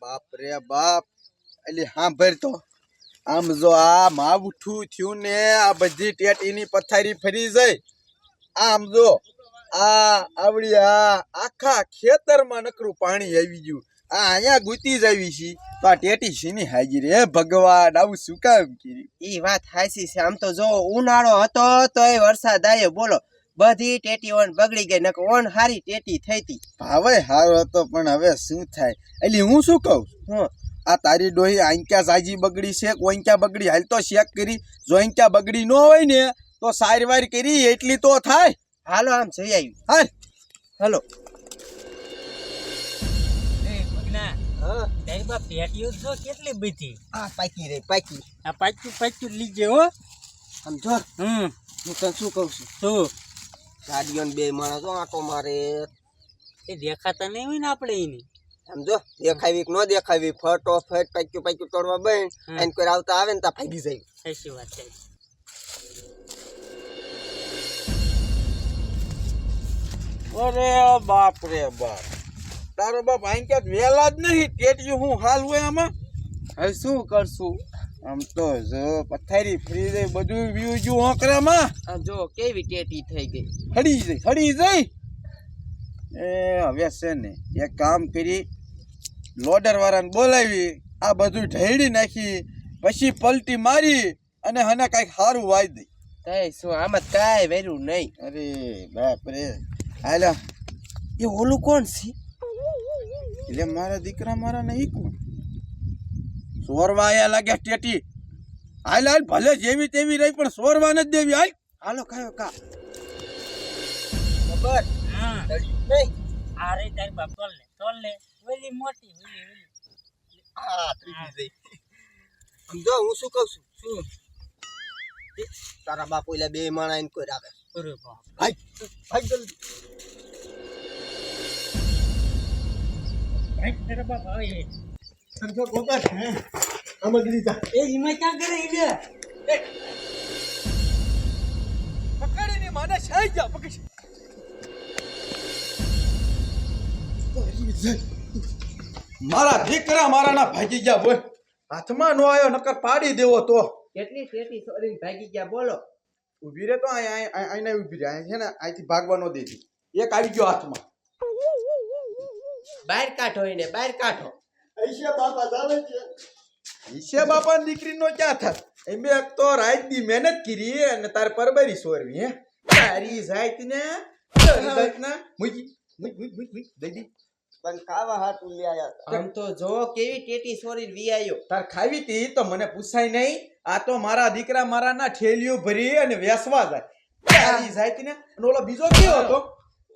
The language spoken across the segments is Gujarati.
બાપ રે બાપ. એટલે સાંભળ તો. આમ જો આ માવઠું થયું ને આ બધી ટેટીની પથારી ફરી જાય. આમ જો આ આવડી આ આખા ખેતરમાં નકરું પાણી આવી ગયું. આ અહીંયા ગુતી જ આવી છે. તો આ ટેટી શીની હાજરી? હે ભગવાન, આવું શું કામ કર્યું? એ વાત હાસી છે. આમ તો જો ઉનાળો હતો તો એ વરસાદ આવ્યો બોલો બધી ટેટી ઓન બગડી ગઈ નકો ઓન હારી ટેટી થઈ હતી ભાવે હારો હતો પણ હવે શું થાય? એટલે હું શું કહું? હું. આ તારી ડોહી આંક્યા સાજી બગડી છે કોઈક્યા બગડી હાલ તો શેક કરી. જો આંક્યા બગડી ન હોય ને તો સારવાર કરી એટલી તો થાય. હાલો આમ જઈ આવ્યું હાલ. હાલો. કેટલી બધી? આ પાકી રે પાકી. આ પાછું પાછું લીજે હો. આમ જો હમ. હું તને શું કહું છું? શું? ગાડીઓ બે માણસો આટો મારે. એ દેખાતા નહીં હોય ને આપણે એની. સમજો દેખાવી ન દેખાવી ફટો ફટ પાક્યું પાક્યું તોડવા બેન. એને કોઈ આવતા આવે ને તા ભાગી જાય. સાચી વાત છે. અરે બાપ રે બાપ. તારો બાપ આંક્યા વેલા જ નહીં ટેટિયું હું હાલ હોય આમાં? હવે શું કરશું? આમ તો જો પથારી ફરી જાય બધું વ્યૂ જો હોકરામાં આ જો કેવી ટેટી થઈ ગઈ. હડી જઈ હડી જઈ. એ હવે છે ને એક કામ કરી લોડર વાળાને બોલાવી આ બધું ઢેડી નાખી પછી પલટી મારી અને હને કાંઈક સારું વાય દઈ કઈ શું આમાં કાંઈ વેર્યું નહીં. અરે બાપ રે હાલો. એ ઓલું કોણ છે? એટલે મારા દીકરા મારા ને કોણ સોરવા આયા લાગ્યા ટેટી. હાલ હાલ ભલે જેવી તેવી રહી પણ સોરવા નથી દેવી. હાલ. હાલો કયો કા ખબર? હા. આ રે તારી બા તોલ લે તોલ લે. ઓલી મોટી ઓલી ઓલી. આ ત્રીજી જઈ સમજો હું શું કહું છું? શું? તારા બાપ ઓલા બે માણા એને કોઈ રાખે. અરે બાપ. ભાઈ ભાઈ જલ્દી. ભાઈ તારા બાપ આવે. સમજો ગોબર હે. આમાં લીધા એ ઈમાં ક્યાં કરે ઈ પકડી પકડીને માને છાઈ જા પકડી. મારા દીકરા મારા ના ભાગી ગયા બોલ. હાથમાં નો આવ્યો નકર પાડી દેવો તો. કેટલી ટેટી સોરીને ભાગી ગયા બોલો. ઊભી રે તો અહીં અહીંયા ઊભી રે. અહીંયા છે ને અહીંથી ભાગવા ન દેતી એક આવી ગયો હાથમાં. બહાર કાઢો એને બહાર કાઢો ઈશે બાપા દીકરીનો ક્યાં થાત? એમ એક તો રાત દી મહેનત કરી અને તાર પરબરી સોરવી હે? તારી જાત ને તારી જાત ના મુઈ મુઈ મુઈ મુઈ મુઈ દઈ પણ ખાવા હાટું લઈ આયા આમ તો જો કેવી ટેટી સોરી વી આયો. તાર ખાવી તી તો મને પૂછાય નહીં. આ તો મારા દીકરા મારા ના ઠેલીઓ ભરી અને વેસવા જાય. તારી જાત ને અને ઓલો બીજો કયો હતો?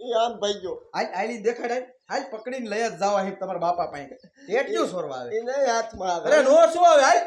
એ આમ ભાઈ ગયો. આઈ હાલી દેખાડ હાલ પકડીને લઈ જ જાવ અહીં તમારા બાપા પાસે. ટેટિયું સોરવા આવે. એને હાથમાં આવે. અરે નો શું આવે હાલ.